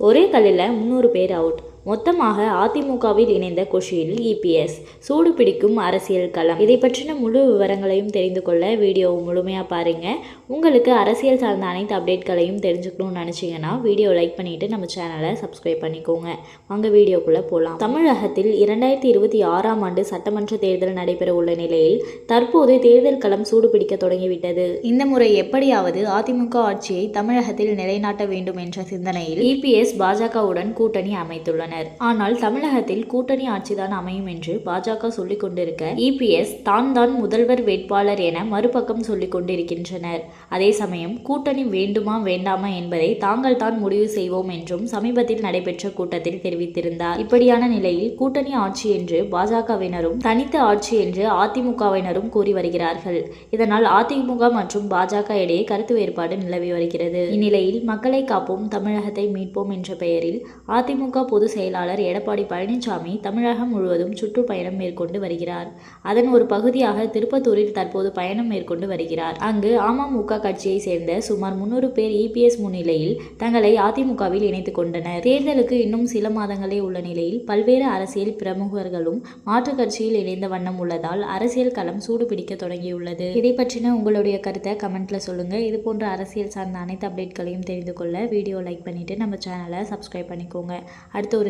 ஒரே கல்லில் முந்நூறு பேர் அவுட் மொத்தமாக அதிமுகவில் இணைந்த குஷியில் இபிஎஸ் சூடு பிடிக்கும் அரசியல் களம். இதை பற்றின முழு விவரங்களையும் தெரிந்து கொள்ள வீடியோவை முழுமையாக பாருங்கள் உங்களுக்கு அரசியல் சார்ந்த அனைத்து அப்டேட்களையும் தெரிஞ்சுக்கணும்னு நினச்சிங்கன்னா வீடியோ லைக் பண்ணிவிட்டு நம்ம சேனலை சப்ஸ்கிரைப் பண்ணிக்கோங்க. வாங்க வீடியோக்குள்ளே போகலாம் தமிழகத்தில் இரண்டாயிரத்தி இருபத்தி ஆறாம் ஆண்டு சட்டமன்ற தேர்தல் நடைபெற உள்ள நிலையில் தற்போது தேர்தல் களம் சூடு பிடிக்க தொடங்கிவிட்டது. இந்த முறை எப்படியாவது அதிமுக ஆட்சியை தமிழகத்தில் நிலைநாட்ட வேண்டும் என்ற சிந்தனையில் இபிஎஸ் பாஜகவுடன் கூட்டணி அமைத்துள்ளனர் ஆனால் தமிழகத்தில் கூட்டணி ஆட்சிதான் அமையும் என்று பாஜக சொல்லிக் கொண்டிருக்க இபிஎஸ் தான் தான் முதல்வர் வேட்பாளர் என மறுபக்கம் சொல்லிக் கொண்டிருக்கின்றனர். அதே சமயம் கூட்டணி வேண்டுமா வேண்டாமா என்பதை தாங்கள் தான் முடிவு செய்வோம் என்றும் சமீபத்தில் நடைபெற்ற கூட்டத்தில் தெரிவித்திருந்தார். இப்படியான நிலையில் கூட்டணி ஆட்சி என்று பாஜகவினரும் தனித்த ஆட்சி என்று அதிமுகவினரும் கூறி வருகிறார்கள். இதனால் அதிமுக மற்றும் பாஜக இடையே கருத்து வேறுபாடு நிலவி வருகிறது. இந்நிலையில் மக்களை காப்போம் தமிழகத்தை மீட்போம் என்ற பெயரில் அதிமுக பொதுச் செயலாளர் எடப்பாடி பழனிசாமி தமிழகம் முழுவதும் சுற்றுப்பயணம் மேற்கொண்டு வருகிறார். அதன் ஒரு பகுதியாக திருப்பத்தூரில் தற்போது பயணம் மேற்கொண்டு வருகிறார். அங்கு அமமுக கட்சியை சேர்ந்த சுமார் முன்னூறு பேர் இபிஎஸ் முன்னிலையில் தங்களை அதிமுகவில் இணைத்துக் கொண்டனர். தேர்தலுக்கு இன்னும் சில மாதங்களே உள்ள நிலையில் பல்வேறு அரசியல் பிரமுகர்களும் மாற்றுக் கட்சியில் இணைந்த வண்ணம் உள்ளதால் அரசியல் களம் சூடு பிடிக்க தொடங்கியுள்ளது. இதை பற்றின உங்களுடைய கருத்தை கமெண்ட்ல சொல்லுங்க. இது போன்ற அரசியல் சார்ந்த அனைத்து அப்டேட்களையும் தெரிந்து கொள்ள வீடியோ லைக் பண்ணிட்டு நம்ம சேனலை சப்ஸ்கிரைப் பண்ணிக்கோங்க. அடுத்த ஒரு